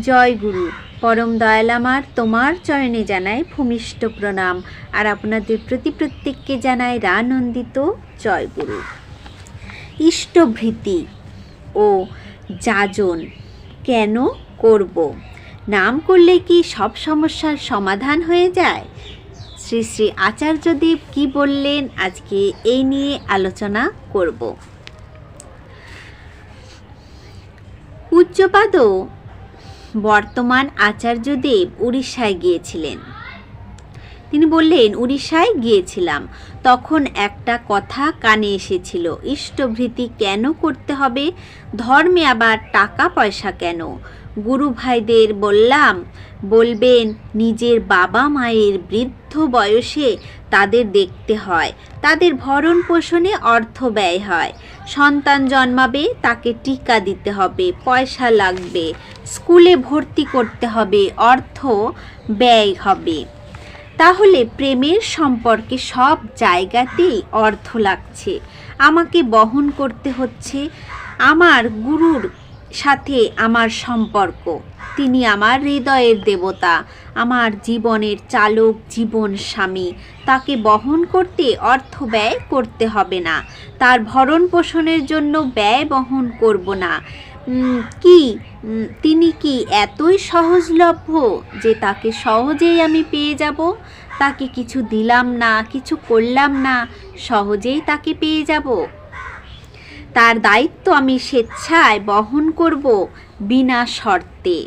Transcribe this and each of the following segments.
জয় গুরু। পরম দয়াল আমার, তোমার চরণে জানাই ভূমিষ্ঠ প্রণাম। আর আপনাদের প্রতি প্রত্যেককে জানাই রানন্দিত জয় গুরু। ইষ্টভৃতি ও যাজন কেন করব? নাম করলে কি সব সমস্যার সমাধান হয়ে যায়? শ্রী শ্রী আচার্যদেব কি বললেন? আজকে এই নিয়ে আলোচনা করব। পূজ্যপাদও বর্তমান আচার্যদেব উড়িষ্যায় গিয়েছিলেন। তিনি বললেন, উড়িষ্যায় গিয়েছিলাম। তখন একটা কথা কানে এসেছিল, ইষ্টভৃতি কেন করতে হবে? ধর্মে আবার টাকা পয়সা কেন? গুরু ভাইদের বললাম, বলবেন, নিজের বাবা মায়ের বৃদ্ধ বয়সে তাদের দেখতে হয়। তাদের ভরণ পোষণে অর্থ ব্যয় হয়। সন্তান জন্মাবে, তাকে টিকা দিতে হবে, পয়সা লাগবে, স্কুলে ভর্তি করতে হবে, অর্থ ব্যয় হবে। তাহলে প্রেমের সম্পর্কে সব জায়গাতেই অর্থ লাগছে। আমাকে বহন করতে হচ্ছে। আমার গুরুর সাথে আমার সম্পর্ক। তিনি আমার হৃদয়ের দেবতা, আমার জীবনের চালক, জীবন স্বামী। তাকে বহন করতে অর্থ ব্যয় করতে হবে না। তার ভরণ পোষণের জন্য ব্যয় বহন করব না। কি? তিনি কি এতই সহজলভ্য যে তাকে সহজেই আমি পেয়ে যাব? তাকে কিছু দিলাম না, কিছু করলাম না, সহজেই তাকে পেয়ে যাব? তার দায়িত্ব আমি স্বেচ্ছায় বহন করব বিনা শর্তে।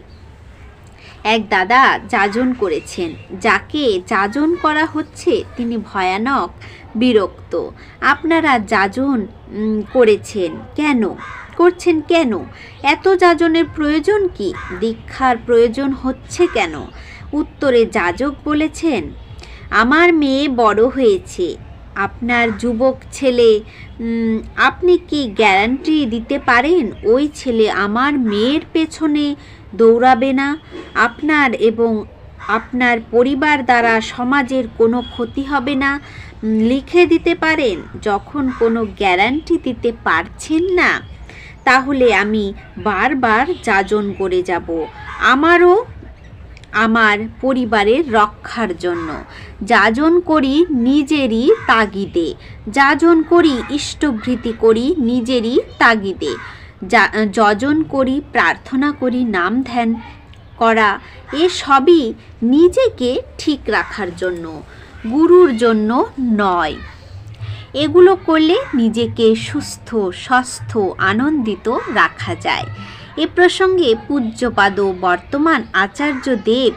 এক দাদা যাজন করেছেন, যাকে যাজন করা হচ্ছে তিনি ভয়ানক, বিরক্ত। আপনারা যাজন করেছেন কেন? করছেন কেন? এত যাজনের প্রয়োজন কি? দীক্ষার প্রয়োজন হচ্ছে কেন? উত্তরে যাজক বলেছেন, আমার মেয়ে বড় হয়েছে আপনার যুবক ছেলে আপনি কি গ্যারান্টি দিতে পারেন ওই ছেলে আমার মেয়ের পেছনে দৌড়াবে না? আপনার এবং আপনার পরিবার দ্বারা সমাজের কোনো ক্ষতি হবে না? লিখে দিতে পারেন, যখন কোনো গ্যারান্টি দিতে পারছেন না, তাহলে আমি বারবার যাজন করে যাব। আমারও আমার পরিবারের রক্ষার জন্য। যাজন করি নিজেরই তাগিদে। যাজন করি ইষ্টভৃতি করি নিজেরই তাগিদে। যজন করি প্রার্থনা করি নাম ধ্যান করা, এ সবই নিজেকে ঠিক রাখার জন্য, গুরুর জন্য নয়। এগুলো করলে নিজেকে সুস্থ, স্বাস্থ্য, আনন্দিত রাখা যায়। এ প্রসঙ্গে পূজ্যপাদ বর্তমান আচার্য দেব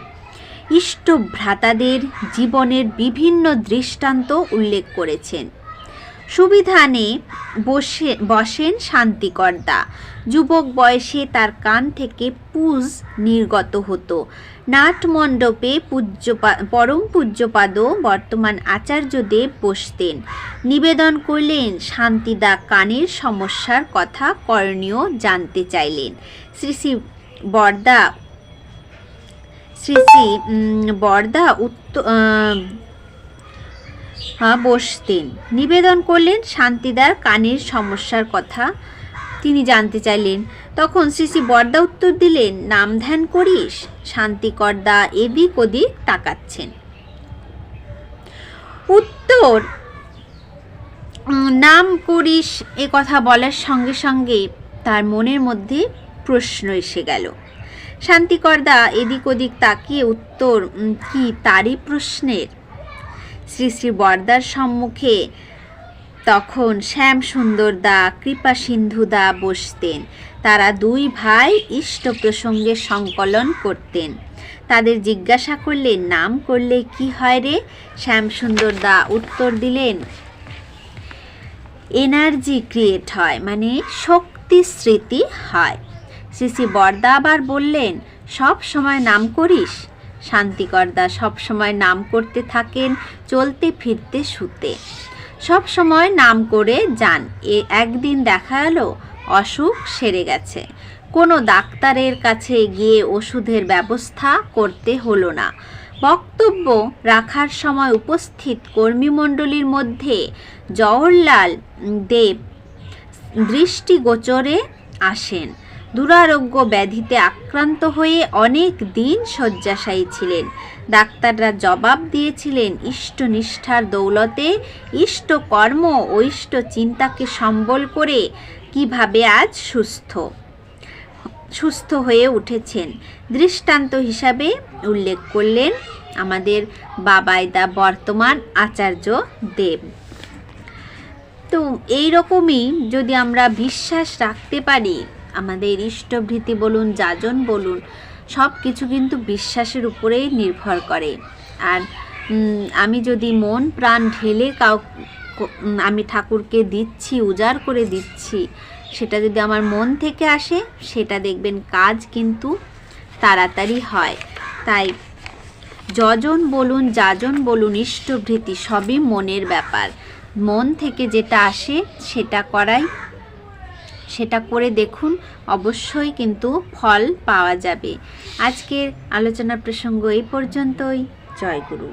ইষ্টভ্রাতাদের জীবনের বিভিন্ন দৃষ্টান্ত উল্লেখ করেছেন। সুবিধানে বসে, বসেন শান্তিকর্তা। যুবক বয়সে তার কান থেকে পুজ নির্গত হতো। নাটমণ্ডপে পূজ্যপা, পরম পূজ্যপাদ বর্তমান আচার্যদেব বসতেন। নিবেদন করলেন, শান্তিদা কানের সমস্যার কথা করণীয় জানতে চাইলেন। শ্রী শ্রী বরদা, শ্রী শ্রী বরদা উত্তর বসতেন। নিবেদন করলেন শান্তিদার কানের সমস্যার কথা। তিনি জানতে চাইলেন, তখন শ্রী শ্রী বরদা উত্তর দিলেন, নাম ধ্যান করিস? শান্তিকরদা এদিক ওদিক তাকাচ্ছেন। উত্তর? নাম করিস? এ কথা বলার সঙ্গে সঙ্গে তার মনের মধ্যে প্রশ্ন এসে গেল। শান্তিকর্দা এদিক ওদিক তাকিয়ে উত্তর কি তারই প্রশ্নের? শ্রী শ্রী বরদার সম্মুখে। তখন শ্যাম সুন্দর দা, কৃপা সিন্ধু দা বসতেন। তারা দুই ভাই ইষ্ট প্রসঙ্গে সংকলন করতেন। তাদের জিজ্ঞাসা করলে নাম করলে কি হয় রে? শ্যাম সুন্দরদা উত্তর দিলেন, এনার্জি ক্রিয়েট হয় মানে শক্তি স্মৃতি হয়। শ্রী শ্রী বরদা আবার বললেন, সব সময় নাম করিস? শান্তিকরদা সব সময় নাম করতে থাকেন, চলতে, ফিরতে, শুতে। সব সময় নাম করে যান। এ একদিন দেখা এলো, অসুখ সেরে গেছে। কোনো ডাক্তারের কাছে গিয়ে ওষুধের ব্যবস্থা করতে হলো না। বক্তব্য রাখার সময় উপস্থিত কর্মীমণ্ডলীর মধ্যে জওহরলাল দেব দৃষ্টিগোচরে আসেন। দুরারোগ্য ব্যাধিতে আক্রান্ত হয়ে অনেক দিন শয্যাশায়ী ছিলেন। ডাক্তাররা জবাব দিয়েছিলেন ইষ্ট নিষ্ঠার দৌলতে ইষ্ট কর্ম ও ইষ্ট চিন্তাকে সম্বল করে কীভাবে আজ সুস্থ? সুস্থ হয়ে উঠেছেন। দৃষ্টান্ত হিসাবে উল্লেখ করলেন আমাদের বাবাইদা বর্তমান আচার্য দেব। তো এই রকমই যদি আমরা বিশ্বাস রাখতে পারি আমাদের ইষ্টভৃতি বলুন, যাজন বলুন, সব কিছু কিন্তু বিশ্বাসের উপরেই নির্ভর করে। আর আমি যদি মন প্রাণ ঢেলে কাউ আমি ঠাকুরকে দিচ্ছি, উজাড় করে দিচ্ছি, সেটা যদি আমার মন থেকে আসে, সেটা দেখবেন কাজ কিন্তু তাড়াতাড়ি হয়। তাই যজন বলুন, যাজন বলুন, ইষ্টভৃতি সবই মনের ব্যাপার। মন থেকে যেটা আসে, সেটা করাই সেটা করে দেখুন, অবশ্যই কিন্তু ফল পাওয়া যাবে। আজকের আলোচনা প্রসঙ্গ এই পর্যন্তই। জয় গুরু।